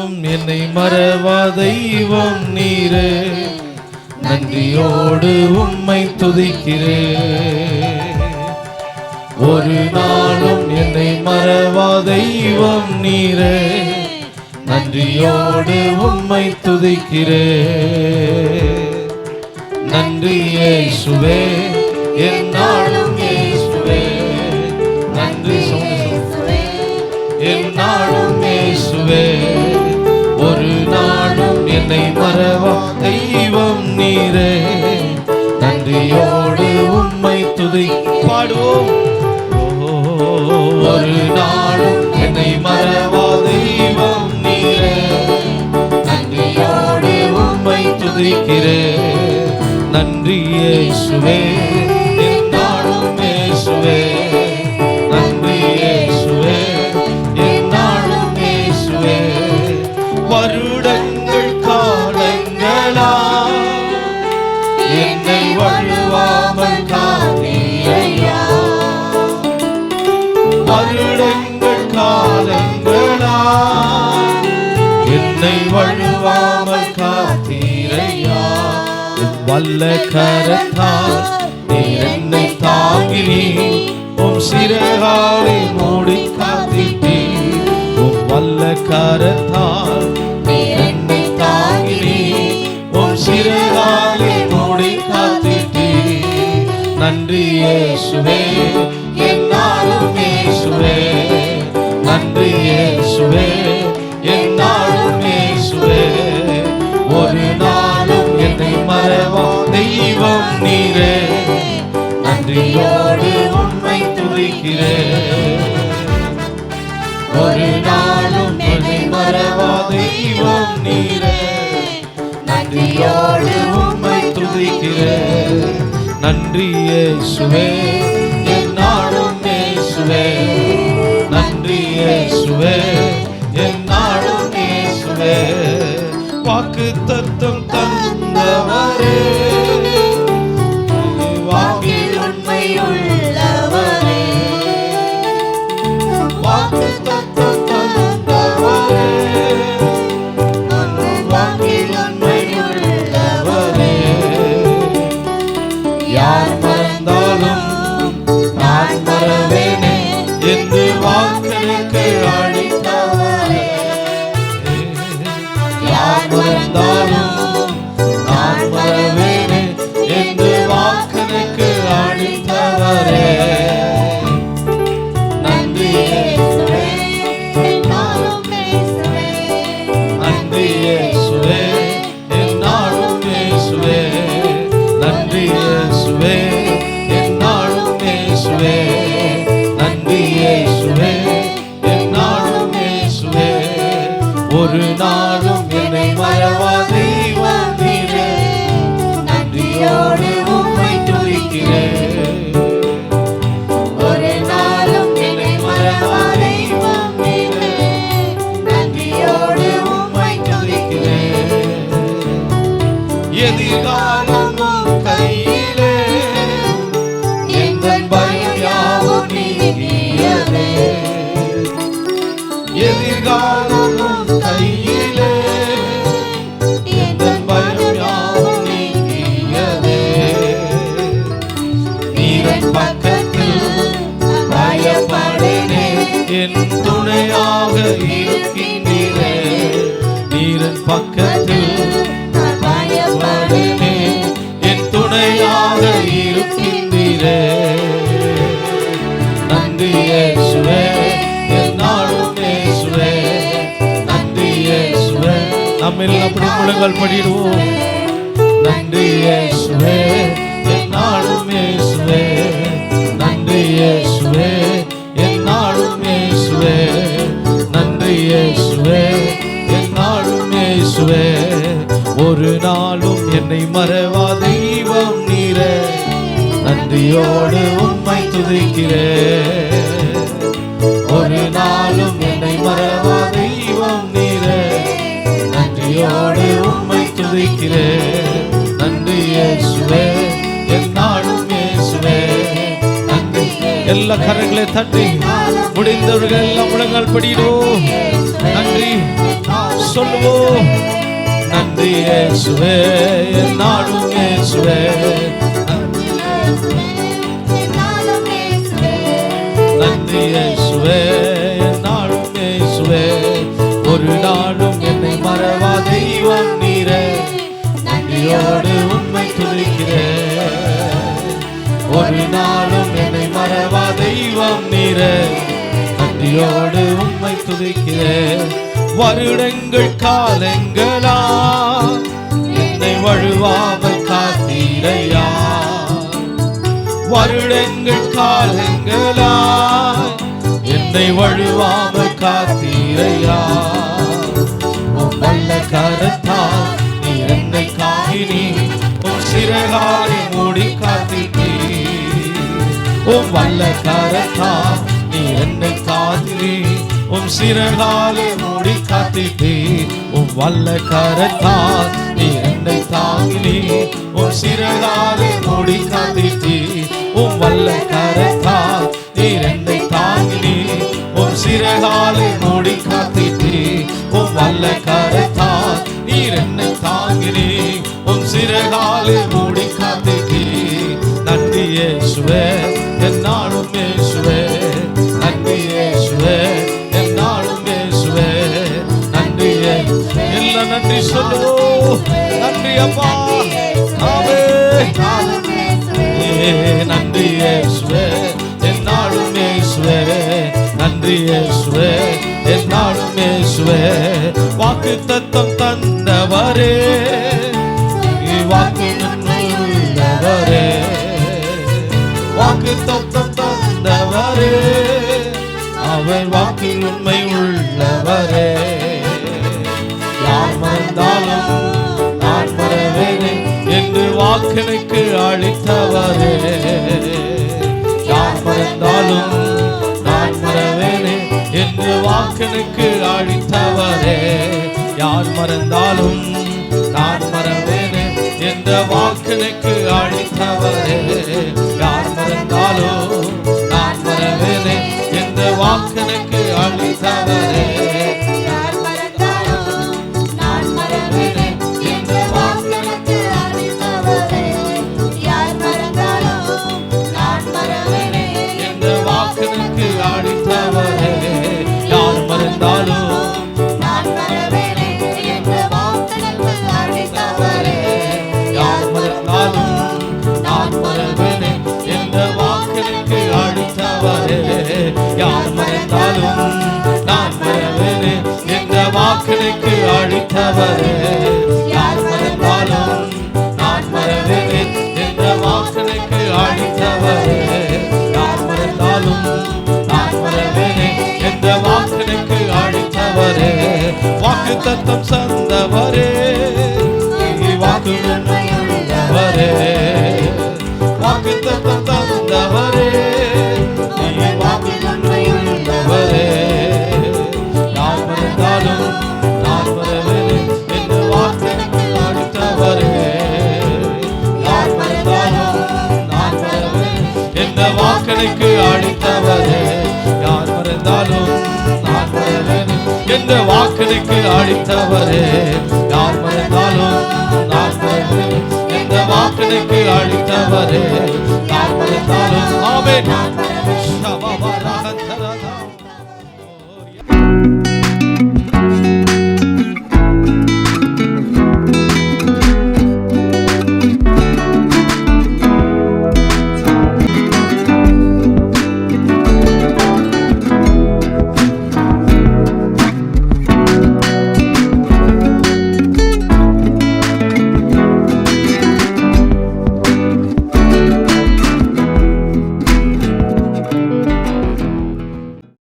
என்றும் என்னை மறவா தெய்வம் நீரே. நன்றியோடு உம்மை துதிக்கிறேன் ஒரு நாளும் என்னை மறவா தெய்வம் நீரே. நன்றியோடு உம்மை துதிக்கிறேன் நன்றியே சுவே என் நாள் பாடுவோம். ஒரு நாளும் என்னை மறவா தெய்வம் நீரே. நன்றியோடு உம்மை துதிக்கிறேன் நன்றியே சுவே நாளும் சுவே வருடங்கள் காலங்களா என்னை வழுவாமல் காத்தீரையா? வல்ல கரத்தால் நீர் என்னை தாங்கினி உம் சிறகாலை மூடி காத்திட்டீர். உம் வல்ல கரத்தால் நீரே நன்றியோடு உம்மை துதிக்கிறேன். நன்றி இயேசுவே. என்னாலும் இயேசுவே. நன்றி இயேசுவே. என்னாலும் இயேசுவே. வாக்கு தத்தம் தந்தவரே. எதிர்காலமும் கையிலே. பயம் யாவும் நீங்கியதே. நீரன் பக்கத்தில் பயப்படனே. என் துணையாக இருக்கின்றீரே. நீரன் பக்கத்தில் நம்ம எல்லாம் அப்படி முழங்கால் படிடுவோம். நன்றி இயேசுவே என்னாலும் இயேசுவே. நன்றி இயேசுவே என்னாலும் இயேசுவே. நன்றி இயேசுவே என்னாலும் இயேசுவே. ஒரு நாளும் என்னை மறவா தெய்வம் நீரே. நன்றியோடு உம்மை துதிக்கிறேன். கரங்களை தட்டி முடிந்தவர்கள் எல்லாம் முழங்கால் படியிடும் நன்றி. சொல்லுவோம் நன்றி சுவே நாடும் சுவே நன்றி சுவே நாடும் சுவே ஒரு நாளும் என்னை மறவா தெய்வம் நீரே. நன்றியோடு உண்மை துதிக்கிறேன். ஒரு நாள் நீரே நன்றியோடு உண்மை துதிக்கிறேன் வருடங்கள் காலங்களா? என்னை வழுவாமல் காத்தீரையா? வருடங்கள் காலங்களா? என்னை வழுவாமல் காத்தீரையா? உம் வல்ல கரத்தா நீ என்னை காயினி உன் சிறகாலை மூடி உம் வல்ல கரத்தா நீ என்னை காத்திரி உம் சிறகாலை மூடி காத்திட்டே. உம் வல்ல கரத்தா நீ என்னை தாங்கினே உம் சிறகாலை மூடி காத்திட்டே. உம் வல்ல கரத்தா நீ என்னை தாங்கினே உம் சிறகாலை மூடி காத்திட்டே. உம் வல்ல கரத்தா நீர் என்னை தாங்கினே உம் சிறகாலே மூடி காத்திட்டே. நன்றி இயேசுவே. நன்றி சொல்லுவோம். நன்றி அப்பா. ஆமே. நன்றி இயேசுவே. என்னாலும் இயேசுவே. நன்றி இயேசுவே. என்னாலும் இயேசுவே. வாக்கு தத்தம் தந்தவரே. வாக்கு உள்ளவரே வாக்கு தத்தம் தந்தவரே. அவர் வாக்கில் உண்மை நாளும் நான் மறவேனே என்று வாக்கனுக்கு அழித்தவரே யார் மறந்தாலும் நான் மறவேனே என்ற வாக்கனுக்கு அழித்தவரே யார் மறந்தாலும் நான் மறவேனே என்ற வாக்கனுக்கு அழித்தவரே அளித்தவரே யார் மறந்தாலும் நான் மறவேனே என்ற வாக்கனுக்கு அளித்தவரே. யார் மறந்தாலும் நான் மறவேனே என்ற வாக்கனுக்கு அளித்தவரே. வாக்கு தத்தம் சந்தவரே வாக்கு உள்ளவரே. வாக்கு தத்தம் தந்தவரே. வாக்கனுக்கு அளித்தவரே. யார் மறந்தாலும் நான் மறவேனே என்ற வாக்கனுக்கு அளித்தவரே. யார் மறந்தாலும் நான் மறவேனே என்ற வாக்கனுக்கு அளித்தவரே. யார் மறந்தாலும் ஆமே நான் மறவேனே